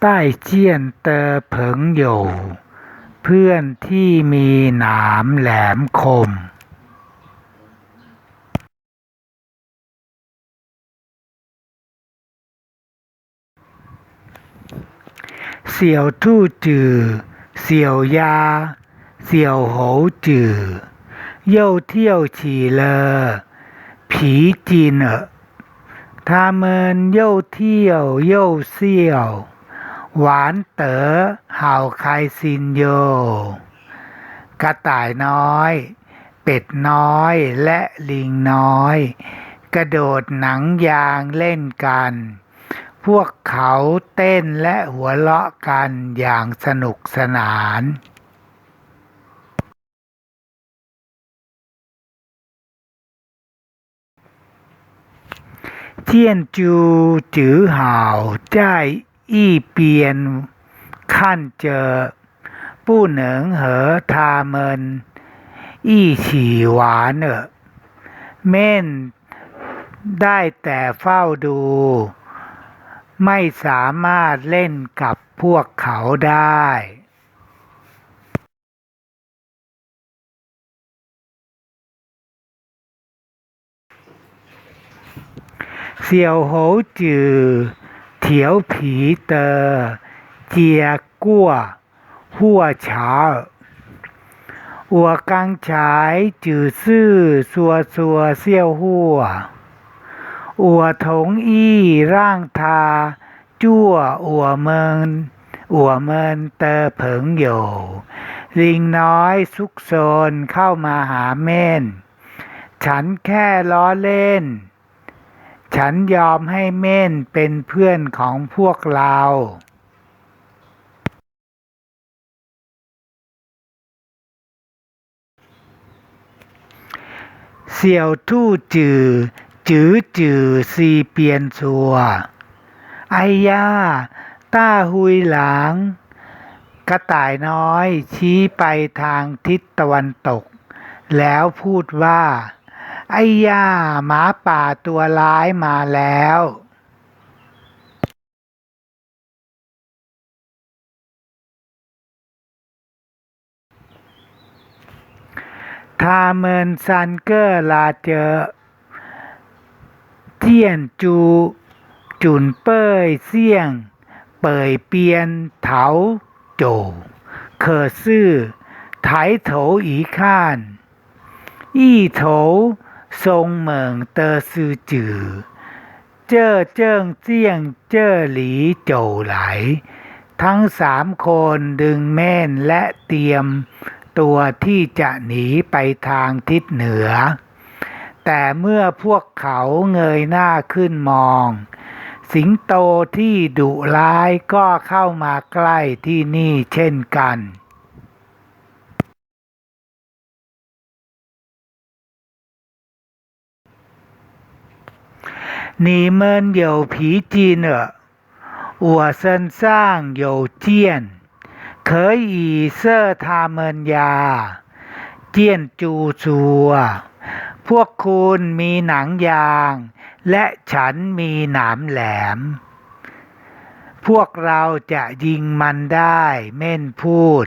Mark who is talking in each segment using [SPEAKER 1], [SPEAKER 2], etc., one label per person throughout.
[SPEAKER 1] ใต้เจี้ยนเตอเผิงโหยวเพื่อนที่มีหนามแหลมคม เสี่ยวทู่จือ เสี่ยวยา เสี่ยวโหวจือ เย่าเที่ยวฉีเลอ ผีจีนเอะ他们又跳又笑 หวานเต๋อเห่าคายซินโย กระต่ายน้อย เป็ดน้อยและลิงน้อย กระโดดหนังยางเล่นกัน พวกเขาเต้นและหัวเราะกันอย่างสนุกสนานเทียนจูจือหาวใจ 一边看着，不能和他们一起玩了。เม่นได้แต่เฝ้าดู ไม่สามารถเล่นกับพวกเขาได้ เขียวผีเตอเจียกั้วหัวเฉาอัวกังฉายจือซื่อสัวสัวเซี่ยวหัวอัวถงอีร่างทา จั่วอัวเมินอัวเมินเตอเผิงอยู่ลิงน้อยซุกโซนเข้ามาหาเม่น ฉันแค่ล้อเล่น ฉันยอมให้เม่นเป็นเพื่อนของพวกเราเสี่ยวทู่จือ จือจือซีเปียนซัวไอ้ย่าต้าหุยหลางกระต่ายน้อยชี้ไปทางทิศตะวันตก แล้วพูดว่า ไอ้ย่าหมาป่าตัวร้ายมาแล้วทาเมินซันเกอร์ลาเจอ เจียนจู จุนเป้ยเซียง เป่ยเปียนเถาโจเคอซื่อไถโถอี ทรงเหมิงเตอซือจือ เจ้อเจิ้งเจี้ยงเจ้อหลีโจวไหล ทั้งสามคนดึงแม่นและเตรียมตัวที่จะหนีไปทางทิศเหนือ แต่เมื่อพวกเขาเงยหน้าขึ้นมอง สิงโตที่ดุร้ายก็เข้ามาใกล้ที่นี่เช่นกัน 你们有脾气呢，我身上有剑，可以射他们呀。建筑ชัว พวกคุณมีหนังยาง และฉันมีหนามแหลม พวกเราจะยิงมันได้ เม่นพูด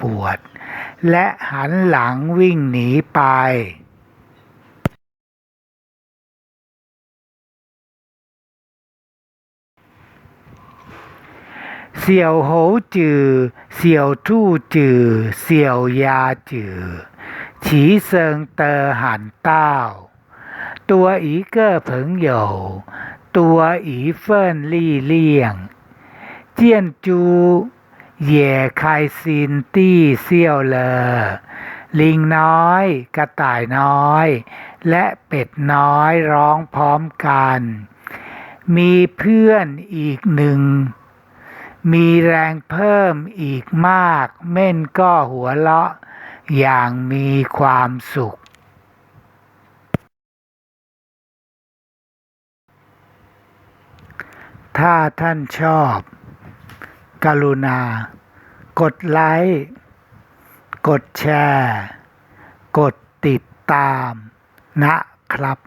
[SPEAKER 1] ปวด และหันหลังวิ่งหนีไปเสี่ยวโหจือ เสี่ยวทู่จือ เสี่ยวยาจือ ฉีเซิงเตอหันเต้า ตัวอีเกอเผิงโหยวตัวอีเฟินลี่เลี่ยง เจียนจู เหย่คายซินตี้เซี่ยวเลอ ลิงน้อย กระต่ายน้อย และเป็ดน้อยร้องพร้อมกัน มีเพื่อนอีกหนึ่ง มีแรงเพิ่มอีกมาก เม่นก็หัวเราะ อย่างมีความสุขถ้าท่านชอบ กรุณา กดไลค์ กดแชร์ กดติดตามนะครับ